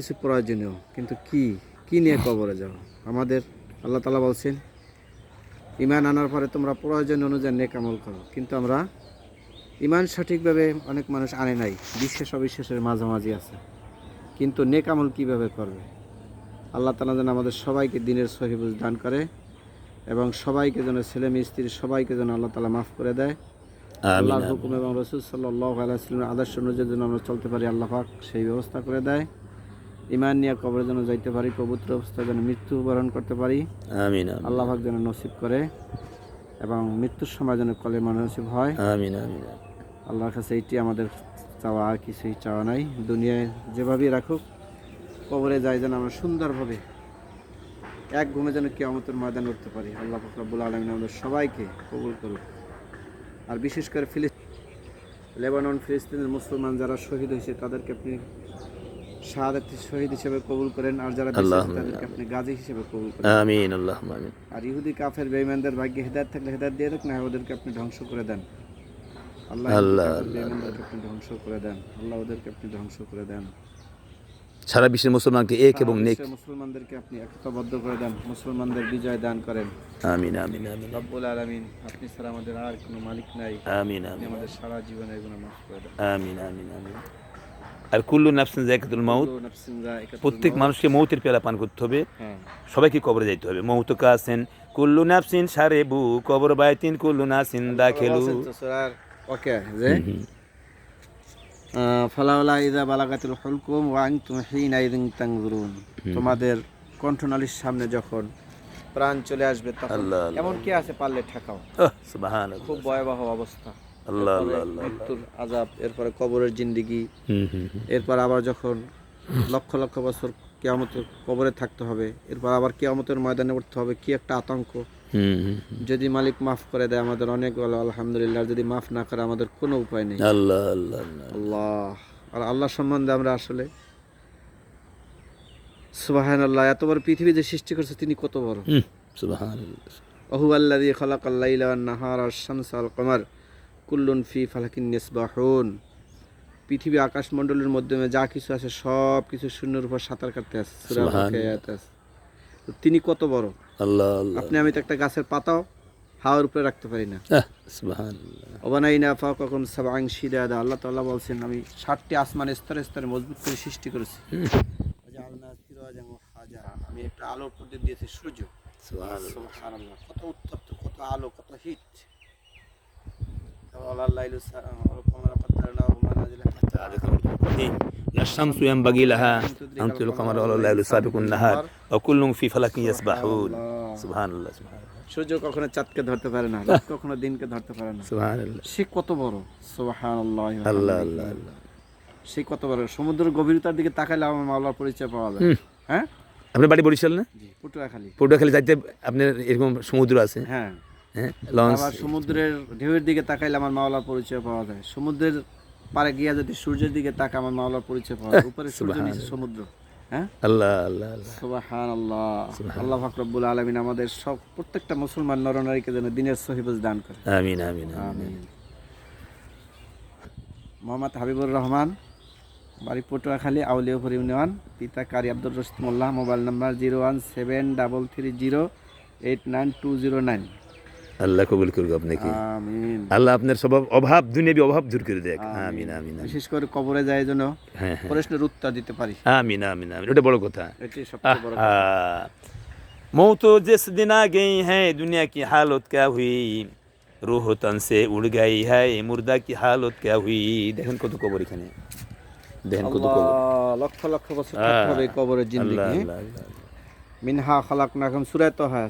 কিছু প্রয়োজনীয় কিন্তু কি কি নিয়ে কবরে যাও? আমাদের আল্লাহ তালা বলছেন ইমান আনার পরে তোমরা প্রয়োজন অনুযায়ী নেক আমল করো কিন্তু আমরা ইমান সঠিকভাবে অনেক মানুষ আনে নাই বিশ্বাস অবিশ্বাসের মাঝামাঝি আছে কিন্তু নেক আমল কীভাবে করবে? আল্লাহ তালা যেন আমাদের সবাইকে দিনের সহিবুজ দান করে এবং সবাইকে যেন ছেলে মেয়ে স্ত্রী সবাইকে যেন আল্লাহ তালা মাফ করে দেয়। আল্লাহর হুকুম এবং রসুল সাল্লাহ আলাইসলামের আদর্শ অনুযায়ী যেন আমরা চলতে পারি আল্লাহ পাক সেই ব্যবস্থা করে দেয়। ইমান নিয়ে কবরে যেন যাইতে পারি পবিত্র অবস্থায় যেন মৃত্যু বরণ করতে পারি। আমিন আল্লাহ পাক যেন নসিব করে এবং মৃত্যুর সময় যেন কলেমা নসিব হয়। আমিন আমিন। আল্লাহর কাছে এইটি আমাদের চাওয়া আর কিছুই চাওয়া নাই। দুনিয়ায় যেভাবেই রাখুক কবরে যাই যেন আমরা সুন্দরভাবে এক ঘুমে যেন কেয়ামতের ময়দান উঠতে পারি। আল্লাহ ফকরাবুল আলমিন আমাদের সবাইকে কবুল করুক। আর বিশেষ করে ফিলিস লেবানন ফিলিস্তিনের মুসলমান যারা শহীদ হয়েছে তাদেরকে আপনি শাহাদাত শহীদ হিসেবে কবুল করেন আর যারা তাদেরকে আপনি গাজী হিসেবে কবুল করেন। আমিন আল্লাহ আমিন। আর ইহুদি কাফের বেঈমানদের ভাগ্যে হেদায়ত থাকলে হেদায়ত দিয়ে দেখ না ওদেরকে আপনি ধ্বংস করে দেন। আল্লাহ আল্লাহ, বেঈমানদেরকে আপনি ধ্বংস করে দেন। আল্লাহ ওদেরকে আপনি ধ্বংস করে দেন। সারা বিশ্বের মুসলমানকে এক এবং নেক। মুসলমানদেরকে আপনি একতাবদ্ধ করে দেন মুসলমানদের বিজয় দান করেন। আমিন আমিন আমিন। রব্বুল আলামিন আপনি ছাড়া আমাদের আর কোনো মালিক নাই। আমিন আমিন। আমাদের সারা জীবনে এগুলো মাফ করে দেন। আমিন আমিন আমিন। আর কুল্লু নাফসিন জায়গাতুল মাউত প্রত্যেক মানুষকে মৌতের পেলা পান করতে হবে। হ্যাঁ। সবাইকে কবরে যাইতে হবে। মৌত কাসেন কুল্লু নাফসিন সারে বু কবর বাইতিন কুল্লু নাসিন তো সুরার ওকে যে? ফালাউলা ইদা বালাগাতুল হুলকুম ওয়া আনতুম হিনা ইদিন তানজুরুন। তোমাদের কণ্ঠনালীর সামনে যখন প্রাণ চলে আসবে তখন। এমন কি আছে পারলে ঠেকাও? সুবহান খুব ভয়াবহ অবস্থা। আল্লাহ আল্লাহ আল্লাহ। মৃত্যুর আজাব এরপরে কবরের জিন্দিগি হুম হুম হুম। এরপর আবার যখন লক্ষ লক্ষ বছর কেয়ামতের কবরে থাকতে হবে এরপর আবার কেয়ামতের ময়দানে উঠতে হবে কি একটা আতঙ্ক। হুম হুম হুম। যদি মালিক মাফ করে দেয় আমাদের অনেক ভালো আলহামদুলিল্লাহ যদি মাফ না করে আমাদের কোনো উপায় নেই। আল্লাহ আল্লাহ আল্লাহ। আল্লাহ। আর আল্লাহ সম্বন্ধে আমরা আসলে সুবাহান আল্লাহ এত বড় পৃথিবী যে সৃষ্টি করছে তিনি কত বড়? হুম অহু আল্লাহ দিয়ে খলাক আল্লাহ নাহার আর শামস আল কমার। কুল্লুন ফি ফালাকিন নিসবাহুন। পৃথিবী আকাশমণ্ডলের মাধ্যমে যা কিছু আছে সব কিছু শূন্যের উপর সাঁতার কাটতে আছে। তিনি কত বড়? আল্লাহ আপনি আমি তো একটা গাছের পাতাও হাওয়ার উপরে রাখতে পারি না। অবানাইনা শিদাদা। আল্লাহ তাআলা বলছেন আমি ষাটটি আসমান স্তরে স্তরে মজবুত করে সৃষ্টি করেছি। আমি একটা আলোর প্রদীপ দিয়েছি সূর্য। সুবহানাল্লাহ। কত উত্তপ্ত কত আলো কত হিট। لا الشمس ينبغي لها أن تدرك القمر ولا الليل سابق النهار وكل في فلك يسبحون سبحان الله سبحان الله সূর্য কখনো চাঁদকে ধরতে পারে না রাত কখনো দিনকে ধরতে পারে না سبحان الله সে কত বড় সুবহানাল্লাহ الله الله الله সে কত বড় সমুদ্রের গভীরতার দিকে তাকাইলে আমার মাওলার পরিচয় পাওয়া যায় হুম। হ্যাঁ আপনার বাড়ি বরিশাল না জি পটুয়াখালী পটুয়াখালী যাইতে আপনার এরকম সমুদ্র আছে হ্যাঁ হ্যাঁ লঞ্চ আবার সমুদ্রের ঢেউয়ের দিকে তাকাইলে আমার মাওলার পরিচয় পাওয়া যায়। সমুদ্রের পারে গিয়া যদি সূর্যের দিকে তাকা আমার মাওলার পরিচয় পাওয়া যায়। উপরে সূর্য নিচে সমুদ্র। হ্যাঁ? আল্লাহ আলমিন আমাদের সব প্রত্যেকটা মুসলমান নরনারীকে যেন দিনের সহিবজ দান করে। আমিন আমিন আমিন আমিন। মোহাম্মদ হাবিবুর রহমান বাড়ি পটুয়াখালী আউলিয়াপুর ইউনিয়ন পিতা Kari Abdur Rashid Mollah mobile number zero one seven double three zero eight nine two zero nine. Allah কবুল করুক আপনাকে। আল্লাহ আপনার স্বভাব অভাব দুনিয়াবি অভাব দূর করে দেখ আমিন। আমিন বিশেষ করে কবরে যায় জন্য হ্যাঁ, হ্যাঁ। প্রশ্নের উত্তর দিতে পারি। আমিন আমিন আমিন। এটা বড় কথা। মৌত জিস দিন আগে গেই হ্যাঁ দুনিয়া কি হালত ক্যা হুই? রুহ তন সে উড় গাই হ্যাঁ মুর্দা কি হালত ক্যা হুই? দেখেন কত কবর এখানে। দেখেন কত কবর। লক্ষ লক্ষ বছর কবরের জিন্দগি। মিনহা খালাকনাকুম সূরা তাহা